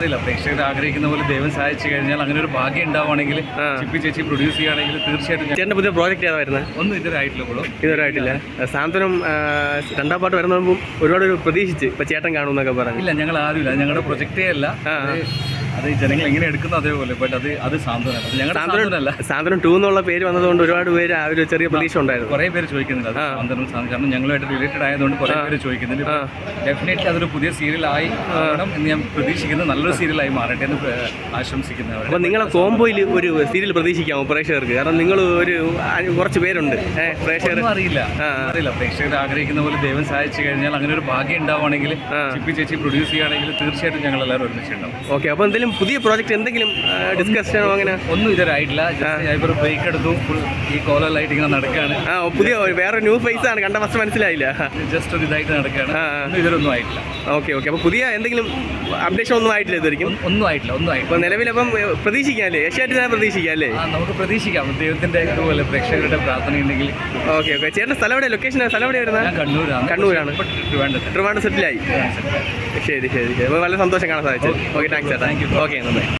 അറിയില്ല. പ്രേക്ഷകർ ആഗ്രഹിക്കുന്ന പോലെ ദൈവം സഹായിച്ചു കഴിഞ്ഞാൽ അങ്ങനെ ഒരു ഭാഗ്യം ഉണ്ടാവുകയാണെങ്കിൽ ചിപ്പി ചേച്ചി പ്രൊഡ്യൂസ് ചെയ്യുകയാണെങ്കിൽ തീർച്ചയായിട്ടും ചേട്ടൻ ചേട്ടന്റെ പുതിയ പ്രോജക്റ്റ് ഏതാ വരുന്നത്? ഒന്നും ഇതുവരായിട്ടില്ല ബ്രോ. ഇതുവരായിട്ടില്ല സാന്ത്വനം രണ്ടാം പാട്ട് വരുന്ന മുമ്പ് ഒരുപാട് ഒരു പ്രതീക്ഷിച്ച് ഇപ്പൊ ചേട്ടൻ കാണുമെന്നൊക്കെ പറഞ്ഞു. ഇല്ല ഞങ്ങൾ ആരുമില്ല. ഞങ്ങളുടെ പ്രൊജക്റ്റേ അല്ല. അത് ജനങ്ങൾ എങ്ങനെ എടുക്കുന്ന അതേപോലെ ബട്ട് അത് അത് സാന്ത്വനം അത് ഞങ്ങളുടെ സാന്ത്വനല്ല. സാന്ത്വനം ടു എന്നുള്ള പേര് വന്നതുകൊണ്ട് ഒരുപാട് പേര് ആ ഒരു ചെറിയ പ്രതീക്ഷ ഉണ്ടായിരുന്നു. കുറേ പേര് ചോദിക്കുന്നില്ല അത് സാന്ത്വനം സാന്ത്വനം. കാരണം ഞങ്ങളുമായിട്ട് റിലേറ്റഡ് ആയതുകൊണ്ട് കുറേ പേര് ചോദിക്കുന്നുണ്ട്. ഡെഫിനറ്റ്ലി അതൊരു പുതിയ സീരിയലായി ആവണം എന്ന് ഞാൻ പ്രതീക്ഷിക്കുന്നു. നല്ലൊരു സീരിയലായി മാറട്ടെ എന്ന് പ്ര- ആശംസിക്കുന്നു അവരെ. അപ്പൊ നിങ്ങളെ കോംബോയിൽ ഒരു സീരിയൽ പ്രതീക്ഷിക്കാമോ പ്രേക്ഷകർക്ക്? കാരണം നിങ്ങൾ ഒരു കുറച്ച് പേരുണ്ട്. പ്രേക്ഷകർ. അറിയില്ല. അറിയില്ല. പ്രേക്ഷകർ ആഗ്രഹിക്കുന്ന പോലെ ദൈവം സഹായിച്ചു കഴിഞ്ഞാൽ അങ്ങനെ ഒരു ഭാഗ്യം ഉണ്ടാവുകയാണെങ്കിൽ ചിപ്പി ചേച്ചി പ്രൊഡ്യൂസ് ചെയ്യുകയാണെങ്കിൽ തീർച്ചയായിട്ടും ഞങ്ങൾ എല്ലാവരും ഒരുമിച്ചുണ്ടാവും ഓക്കെ അപ്പോൾ എന്തെങ്കിലും പുതിയ പ്രോജക്റ്റ് എന്തെങ്കിലും ഡിസ്കസ് ചെയ്യണോ അങ്ങനെ? ഒന്നും ആയിട്ടില്ല. ഞാൻ ബ്രേക്ക് എടുത്തു. ഫുൾ ഈ ലൈറ്റ് ഇങ്ങനെ നടക്കുകയാണ് ആ പുതിയ വേറെ ന്യൂ ഫേസ് ആണ്. കണ്ട ഫസ്റ്റ് മനസ്സിലായില്ല. ജസ്റ്റ് ഒരു ഇതായിട്ട് നടക്കുകയാണ് ഇതുവരൊന്നും ആയിട്ടില്ല. ഓക്കെ ഓക്കെ അപ്പോൾ പുതിയ എന്തെങ്കിലും അപ്ഡേഷൻ ഒന്നും ആയിട്ടില്ല ഇതുവരെയും ഒന്നും ആയിട്ടില്ല ഒന്നും ആയിട്ടില്ല. അപ്പോൾ നിലവിലപ്പം ഏഹ്, പ്രതീക്ഷിക്കാം അല്ലേ ഏഷ്യാറ്റ് തന്നെ പ്രതീക്ഷിക്കാം അല്ലേ? നമുക്ക് പ്രതീക്ഷിക്കാം. ദൈവത്തിന്റെ ഇതുപോലെ പ്രേക്ഷകരുടെ പ്രാർത്ഥന ഉണ്ടെങ്കിൽ. ഓക്കെ ഓക്കെ ചേട്ടന്റെ സ്ഥലം എവിടെ ലൊക്കേഷൻ സ്ഥലം എവിടെ വരുന്നത്? കണ്ണൂരാണ്. കണ്ണൂരാണ്. ഇപ്പൊ ട്രിവാൻഡ് സെറ്റിലായി. ശരി ശരി ശരി. അപ്പോൾ വളരെ സന്തോഷം കാണാൻ സാധിച്ചു. ഓക്കെ താങ്ക്സ് ചേട്ടാ. Thank you. ഓക്കെ എന്നാൽ